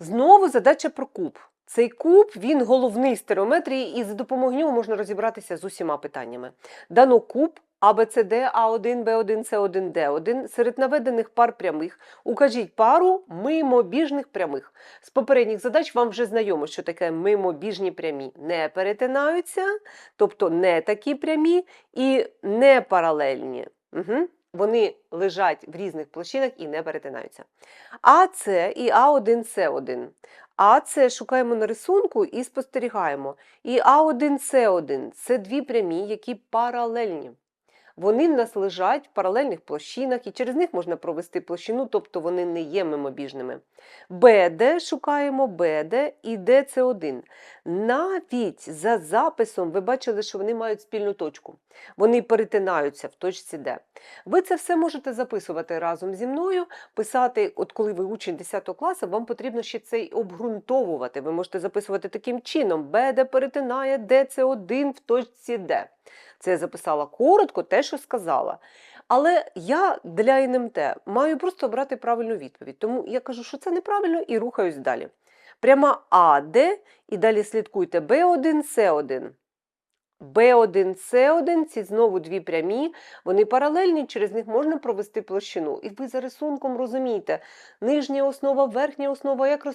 Знову задача про куб. Цей куб він головний з стереометрії, і за допомогою нього можна розібратися з усіма питаннями. Дано куб АБЦД А1, Б1, С1, Д1 серед наведених пар прямих. Укажіть пару мимобіжних прямих. З попередніх задач вам вже знайомо, що таке мимобіжні прямі. Не перетинаються, тобто не такі прямі і не паралельні. Угу. Вони лежать в різних площинах і не перетинаються. АС і А1С1. АС шукаємо на рисунку і спостерігаємо. І А1С1 це дві прямі, які паралельні. Вони в нас лежать в паралельних площинах, і через них можна провести площину, тобто вони не є мимобіжними. БД шукаємо БД і ДЦ1. Навіть за записом ви бачили, що вони мають спільну точку. Вони перетинаються в точці Д. Ви це все можете записувати разом зі мною, писати, от коли ви учень 10 класу, вам потрібно ще це й обґрунтовувати. Ви можете записувати таким чином: БД перетинає ДЦ1 в точці Д. Це я записала коротко, те, що сказала. Але я для НМТ маю просто обрати правильну відповідь. Тому я кажу, що це неправильно, і рухаюсь далі. Пряма АД, і далі слідкуйте Б1, С1. Б1, С1 ці знову дві прямі, вони паралельні, через них можна провести площину. І ви за рисунком розумієте, нижня основа, верхня основа, як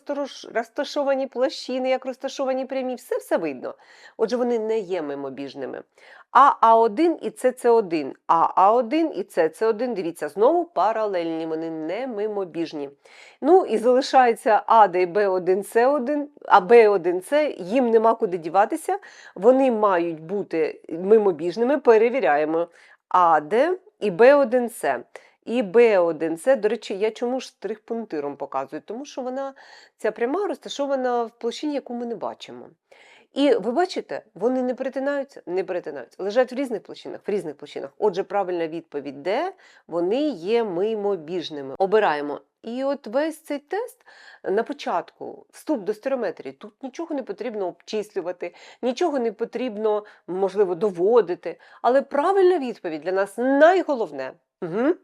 розташовані площини, як розташовані прямі, все все видно. Отже, вони не є мимобіжними. А А1 і СС1, а А1 і СС1, дивіться, знову паралельні, вони не мимобіжні. Ну і залишається АД і Б1С1, а Б1С, їм нема куди діватися, вони мають бути мимобіжними, перевіряємо АД і Б1С. І Б1С, до речі, я чому ж штрих-пунктиром показую? Тому що вона, ця пряма розташована в площині, яку ми не бачимо. І ви бачите, вони не перетинаються, не перетинаються, лежать в різних площинах, в різних площинах. Отже, правильна відповідь де вони є мимобіжними. Обираємо. І от весь цей тест на початку, вступ до стереометрії, тут нічого не потрібно обчислювати, нічого не потрібно, можливо, доводити. Але правильна відповідь для нас найголовне. Угу.